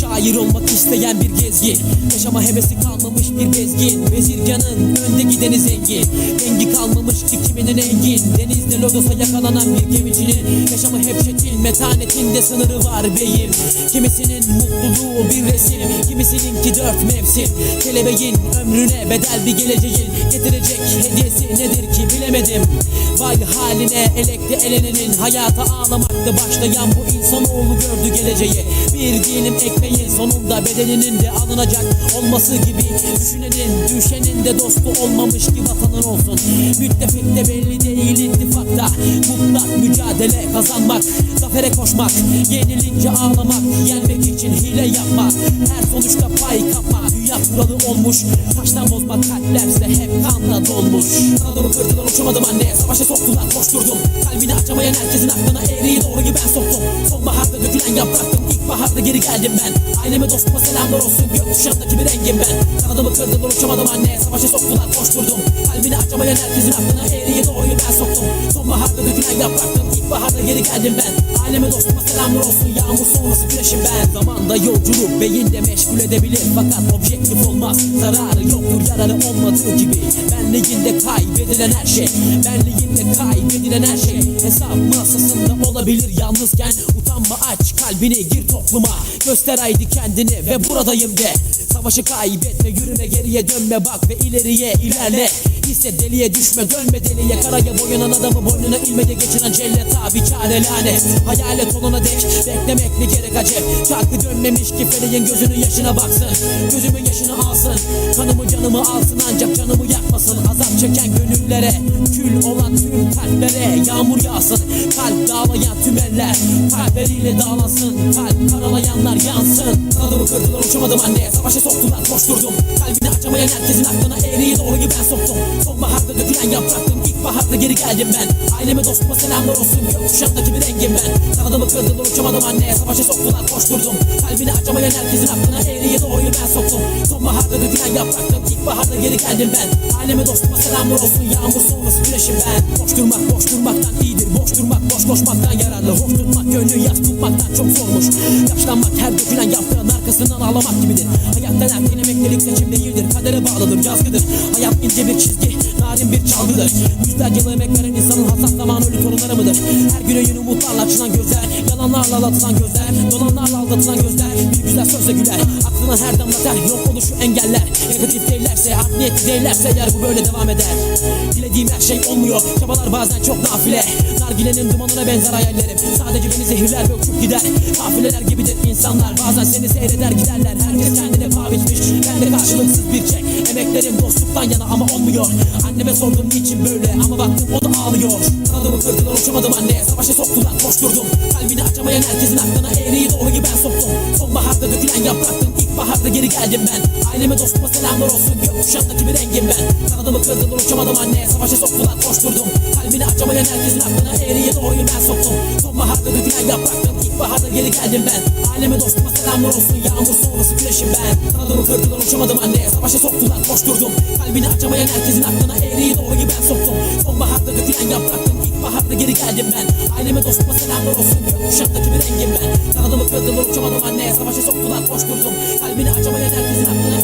Şair olmak isteyen bir gezgin. Yaşama hevesi kalmamış bir bezgin. Vezirganın önde gideni zengin. Dengi kalmamış ki kiminin engin. Denizde lodosa yakalanan bir gemicinin Yaşamı hep çetin metanetinde sınırı var beyim. Kimisinin mutluluğu bir resim Kimisininki dört mevsim. Kelebeğin ömrüne bedel bir geleceğin Getirecek hediyesi nedir ki bilemedim. Vay haline elekte elenenin Hayata ağlamakta başlayan bu insanoğlu gördü geleceği Bir dilim ekmeğin sonunda bedeninin de alınacak olması gibi Düşünenin düşenin de dostu olmamış ki vatanın olsun. Müttefik de belli değil ittifakta Mutlak mücadele kazanmak Zafere koşmak Yenilince ağlamak Yenmek için hile yapmak Her sonuçta pay kapmak Dünya kuralı olmuş Taştan bozma kalplerse hep kanla dolmuş. Anadolu kırdılar uçamadım anne Savaşa soktular koşturdum. Kalbini açamayan herkesin aklına eğriyi doğruyu ben soktum. Sonbaharda dökülen yapraktım İlkbaharda geri geldim ben. Aileme dostuma selamlar olsun. Gökkuşağındaki bir rengim ben. Kanadımı kırdılar uçamadım anne. Savaşa soktular koşturdum. Kalbini açamayan herkesin aklına eğriyi doğruyu ben soktum. Sonbaharda dökülen yapraktım İlkbaharda geri geldim ben. Aileme dostuma selamlar olsun. Yağmur sonrası güneşim ben. Zamanda yolculuk beyinde meşgul edebilir. Fakat objektif olmaz. Zararı yoktur yararı olmadığı gibi. Benliğinde kaybedilen her şey. Benliğinde kaybedilen her şey. Hesap masasında olabilir yalnızken. Utanma aç kalbini gir topluma Göster haydi kendini ve buradayım de. Savaşı kaybetme yürüme geriye dönme bak ve ileriye ilerle Hisse deliye düşme dönme deliye. Karaya boyanan adamı boynuna ilmeye geçiren cellet abi çare lanet. Hayalet olana dek beklemek ne gerek acep Çarkı dönmemiş ki feleğin gözünün yaşına baksın. Gözümün yaşını alsın. Kanımı canımı alsın ancak canımı yakmasın. Azap çeken gönüllere Kül olan tüm kalplere Yağmur yağsın. Kalp dağlayan tüm eller Kalpleriyle dağlansın. Kalp karalayanlar yansın Kırdılar uçamadım anne. Savaşa soktular koşturdum. Kalbini açamayan herkesin aklına eğriyi doğruyu ben soktum. Sonbaharda dökülen yapraktım İlkbaharda geri geldim ben. Aileme dostuma selamlar olsun Gökkuşağındaki bir rengim ben. Kanadımı kırdılar uçamadım anne? Savaşa soktular koşturdum. Kalbini açamayan herkesin aklına eğriyi doğruyu ben soktum. Sonbaharda dökülen yapraktım İlkbaharda geri geldim ben. Aileme dostuma selamlar olsun Yağmur sonrası güneşim ben. Boş durmak boş durmaktan iyidir Boş durmak boş koşmaktan yararlı. Hoş tutmak gönlü yaz tutmaktan çok zormuş. Yaşlanmak her dökülen yaprağın arkasından ağlamak gibidir. Hayat denen emeklilik seçim değildir. Kadere bağlıdır yazgıdır. Hayat ince bir çizgi narin bir çalgıdır. Yüzlerce yıl emek veren insanın hasat zamanı ölü torunları mıdır? Her güne yeni umutlarla açılan gözler Yalanlarla aldatılan gözler Dolanlarla aldatılan gözler Bir güzel sözle güler. Aklına her damla ter. Yok oluşu engeller. Negatif değillerse art niyetli değillerse eğer bu böyle devam eder. Dilediğim her şey olmuyor. Çabalar bazen çok nafile. Nargilenin dumanına benzer hayallerim. Sadece beni zehirler ve uçup gider. Kafileler gibidir insanlar. Bazen seni seyreder giderler. Herkes kendine biçmiş. Ben de karşılıksız bir çek. Emeklerim dostluktan yana ama olmuyor. Anneme sordum niçin böyle? Ama baktım o da ağlıyor. Kanadımı kırdılar uçamadım anne Savaşa soktular koşturdum. Kalbini açamayan herkesin aklına eğriyi doğruyu ben soktum Yapraktım İlkbaharda geri geldim ben. Aileme dostuma selamlar olsun. Gökkuşağındaki bir rengim ben. Kanadımı kırdılar uçamadım anne. Savaşa soktular koşturdum. Kalbini açamayan herkesin aklına eğriyi doğruyu ben soktum. Sonbaharda dökülen yapraktım İlkbaharda geri geldim ben. Aileme dostuma selamlar olsun. Yağmur sonrası güneşim ben. Kanadımı kırdılar uçamadım anne. Savaşa soktular koşturdum. Kalbini açamayan herkesin aklına eğriyi doğruyu ben soktum. Sonbaharda dökülen İlkbaharda geri geldim ben. Aileme dostuma selamlar olsun. Gökkuşağındaki bir rengim ben. Kanadımı kırdılar uçamadım anne Savaşa soktular koşturdum. Kalbini açamayan herkesin aklına